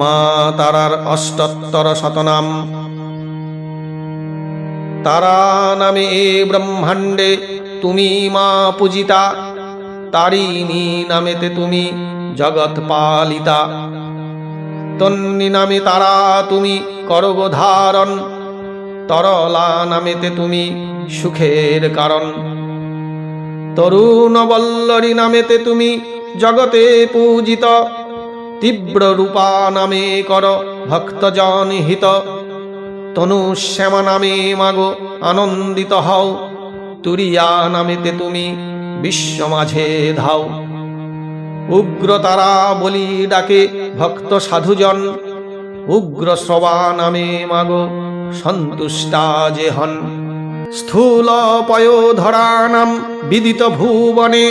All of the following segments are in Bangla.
মা তারার অষ্টোত্তর শতনাম। তারা নামে এ ব্রহ্মাণ্ডে তুমি মা পূজিতা তারিণী নামেতে তুমি জগৎ পালিতা। তন্নি নামে তারা তুমি করগ ধারণ তরলা নামেতে তুমি সুখের কারণ। তরুণ বল্লরী নামেতে তুমি জগতে পূজিত তীব্র রূপা নামে কর, ভক্তজন হিত। তনু শ্যামা নামে মাগো, আনন্দিত হও। তুরিয়া নামেতে তুমি বিশ্ব মাঝে ধাও। উগ্র তারা বলি ডাকে ভক্ত সাধুজন, উগ্র শ্রবা নামে মাগো, সন্তুষ্টা যে হন। স্থূল পয়োধরা নাম বিদিত ভুবনে,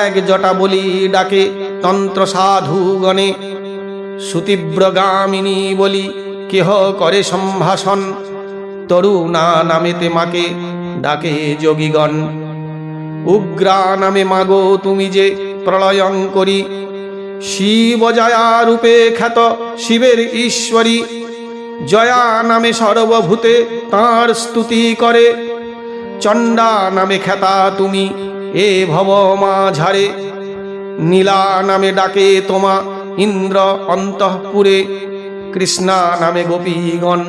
এক জটা বলি ডাকে তন্ত্র সাধুগণে সুতীব্রগামিনী বলি কেহ করে সম্ভাষণ? তরুণা নামেতে মাকে ডাকে যোগীগণ। উগ্রা নামে মাগো তুমি যে প্রলয়ঙ্করী শিব জয়া রূপে খ্যাত শিবের ঈশ্বরী। জয়া নামে সর্বভূতে তাঁর স্তুতি করে। চণ্ডা নামে খ্যাতা তুমি এ ভব মাঝারে। নীলা নামে ডাকে তোমা, ইন্দ্র অন্তঃপুরে। কৃষ্ণা নামে গোপীগণ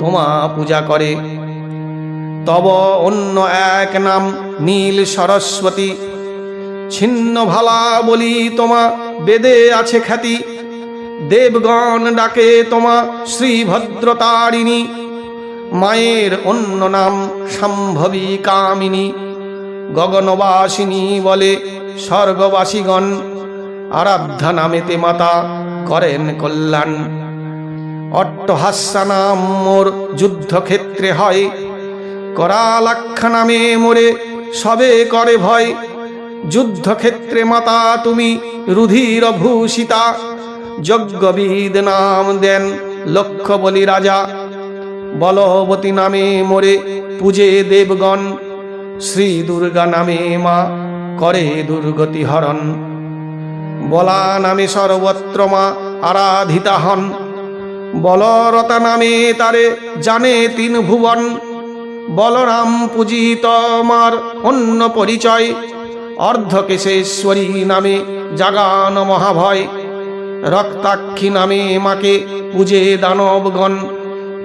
তোমা পূজা করে। তব অন্য এক নাম নীল সরস্বতী। ছিন্ন ভালা বলি তোমা, বেদে আছে খ্যাতি। দেবগণ ডাকে তোমা, শ্রীভদ্রতারিণী। মায়ের অন্য নাম সম্ভবী কামিনী। গগনবাসিনী বলে স্বর্গবাসীগণ আরাধ্যা নামেতে মাতা করেন কল্যাণ। অট্টহাস্যা নাম মোর যুদ্ধক্ষেত্রে হয় করালাক্ষা নামে মোরে সবে করে ভয়। যুদ্ধক্ষেত্রে মাতা তুমি রুধির ভূষিতা যজ্ঞবিদ নাম দেন লক্ষ বলি রাজা। বলবতী নামে মোরে পূজে দেবগণ শ্রী দুর্গা নামে মা করে দুর্গতি হরণ। বলা নামে সর্বত্র মা আরাধিতা হন। বলরতা নামে তারে জানে তিন ভুবন। বলরাম পূজিত আমার অন্য পরিচয়। অর্ধকেশেশ্বরী নামে জাগান মহাভয়। রক্তাক্ষী নামে মাকে পূজে দানবগণ।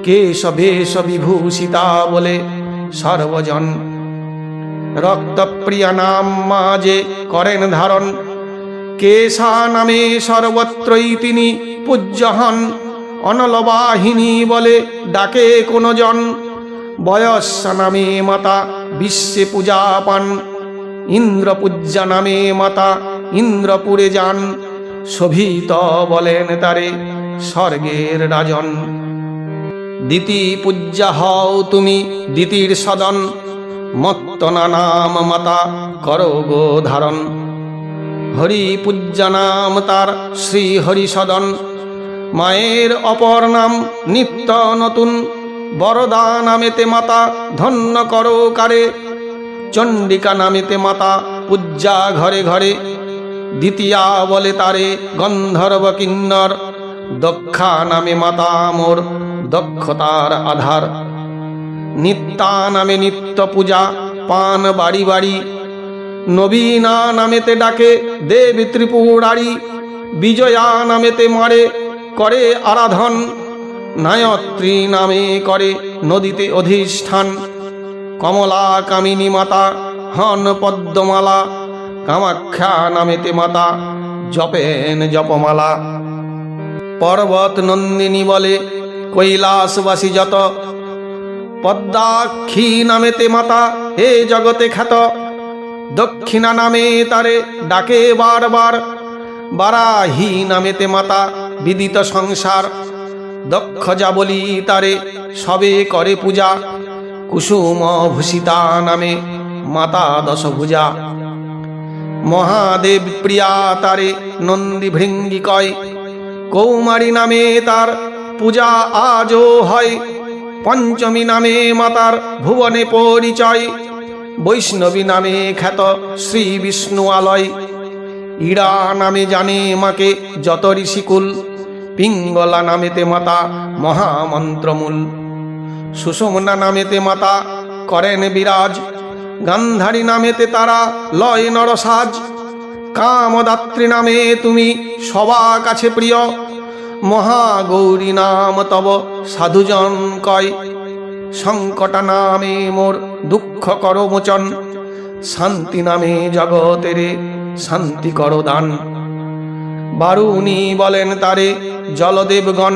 কেশবেশ বিভূষিতা বলে সর্বজন। রক্তপ্রিয়া নাম মাঝে করেন ধারণ। কেশা নামে সর্বত্রই তিনি পূজ্য হন অনলবাহিনী বলে ডাকে কোনো জন বয়স্যা নামে মাতা বিশ্বে পূজা পান। ইন্দ্রপূজ্যা নামে মাতা ইন্দ্রপুরে যান। শোভিত বলেন তারে স্বর্গের রাজন। দিতি পূজ্যা হও তুমি দিতির সদন। মত্তনা নাম মাতা করো গো ধারণ। হরি পূজ্যা নাম তার শ্রী হরি সদন মায়ের অপর নাম নিত্য নতুন। বরদা নামেতে মাতা, ধন্য করো কারে। চণ্ডিকা নামেতে মাতা পূজ্যা ঘরে ঘরে। দ্বিতীয়া বলে তারে, গন্ধর্ব কিন্নর। দক্ষা নামে মাতা মোর, দক্ষতার আধার। নিত্যা নামে নিত্য পূজা, পান বাড়ি বাড়ি। নবীনা নামেতে ডাকে দেব ত্রিপুরারি, বিজয়া নামেতে মারে, করে আরাধন। নায়ত্রী নামে করে নদীতে অধিষ্ঠান। কমলা কামিনী মাতা, হন পদ্মমালা। কামাখ্যা নামেতে মাতা, জপেন জপমালা। পর্বত নন্দিনী বলে, কৈলাসবাসী যত পদ্মাক্ষী নামেতে মাতা, হে জগতে খ্যাত। দক্ষিণা নামে তারে ডাকে বারবার। বারাহি নামেতে মাতা, বিদিত সংসার। দক্ষ যা বলি তারে সবে করে পূজা। কুসুম ভূষিতা নামে মাতা দশভুজা। মহাদেব প্রিয়া তারে নন্দী ভৃঙ্গি কয়। কৌমারী নামে তার পূজা আজও হয়। পঞ্চমী নামে মাতার ভুবনে পরিচয়। বৈষ্ণবী নামে খ্যাত শ্রী বিষ্ণু আলয়। ইড়া নামে জানে মাকে যত ঋষিকুল। পিঙ্গলা নামেতে মাতা মহামন্ত্রমূল। সুষমনা নামেতে মাতা করেন বিরাজ। গান্ধারী নামেতে তারা লয় নরসাজ। কামদাত্রী নামে তুমি সবা কাছে প্রিয়। মহাগৌরী নাম তব সাধুজন কয়, সংকট নামে মোর দুঃখ কর মোচন, শান্তি নামে জগতেরে শান্তি কর দান। বারুণী বলেন তারে জলদেবগণ,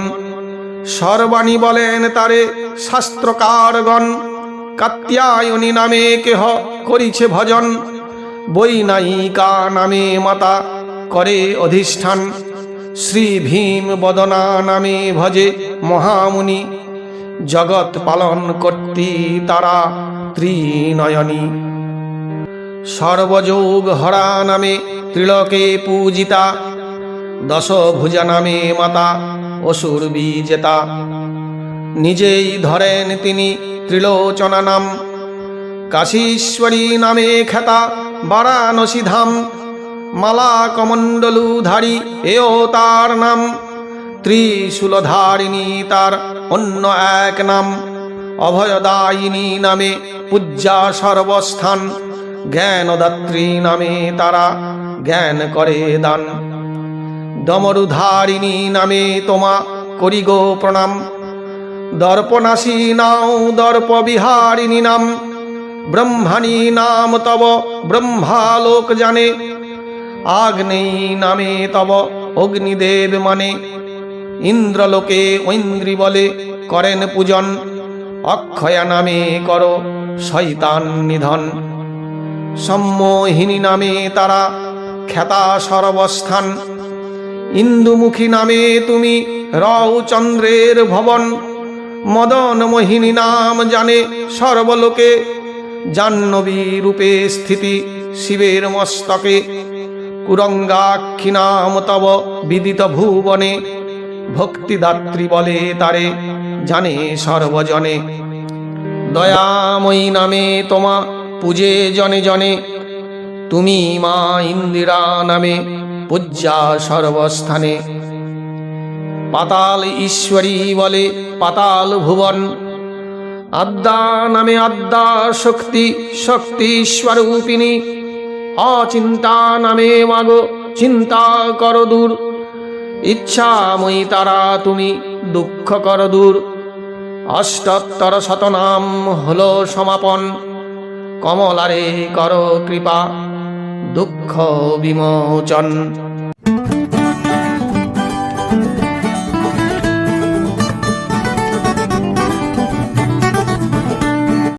সর্বাণী বলেন তারে শাস্ত্রকারগণ, কাত্যায়নী নামে কেহ করিছে ভজন, বৈনায়িকা নামে মাতা করে অধিষ্ঠান। শ্রী ভীম বদনা নামে ভজে মহামুনি। জগৎ পালন কর্তি তারা ত্রিনয়নী। সর্বযোগ হরা নামে ত্রিলোকে পূজিতা। দশভুজা নামে মাতা অসুর বিজেতা। নিজেই ধরেন তিনি ত্রিলোচনা নাম। কাশীশ্বরী নামে খ্যাতা বারাণসী ধাম। মালা কমণ্ডলুধারী এও তার নাম। ত্রিশূলধারিণী তার অন্য এক নাম। অভয়দায়িনী নামে পূজ্যা সর্বস্থান। জ্ঞানদাত্রী নামে তারা জ্ঞান করে দান। ডমরুধারিণী নামে তোমা করি গো প্রণাম। দর্পনাশী নাও দর্প বিহারিণী নাম। ব্রহ্মাণী নাম তব ব্রহ্মালোক জানে। আগ্নেয়ী নামে তব, অগ্নিদেব মানে। ইন্দ্রলোকে ঐন্দ্রী বলে, করেন পূজন। অক্ষয়া নামে কর শৈতান নিধন। সম্মোহিনী নামে তারা, খ্যাতা সর্বস্থান। ইন্দুমুখী নামে তুমি, রও চন্দ্রের ভবন। মদন মোহিনী নাম জানে সর্বলোকে। জাহ্নবী রূপে স্থিতি, শিবের মস্তকে। কুরঙ্গাক্ষী নাম তব বিদিত ভুবনে, ভক্তিদাত্রী বলে তারে জানে সর্বজনে। দয়াময়ী নামে তোমা পূজে জনে জনে, তুমি মা ইন্দিরা নামে পূজা সর্বস্থানে। পাতাল ঈশ্বরী বলে পাতাল ভুবন, আদ্যা নামে আদ্যা শক্তি শক্তি স্বরূপিণী অচিন্তা নামে মাগো, চিন্তা কর দূর। ইচ্ছাময়ী তারা তুমি, দুঃখ কর দূর। অষ্টোত্তর শতনাম হলো সমাপন। কমলারে কর কৃপা, দুঃখ বিমোচন।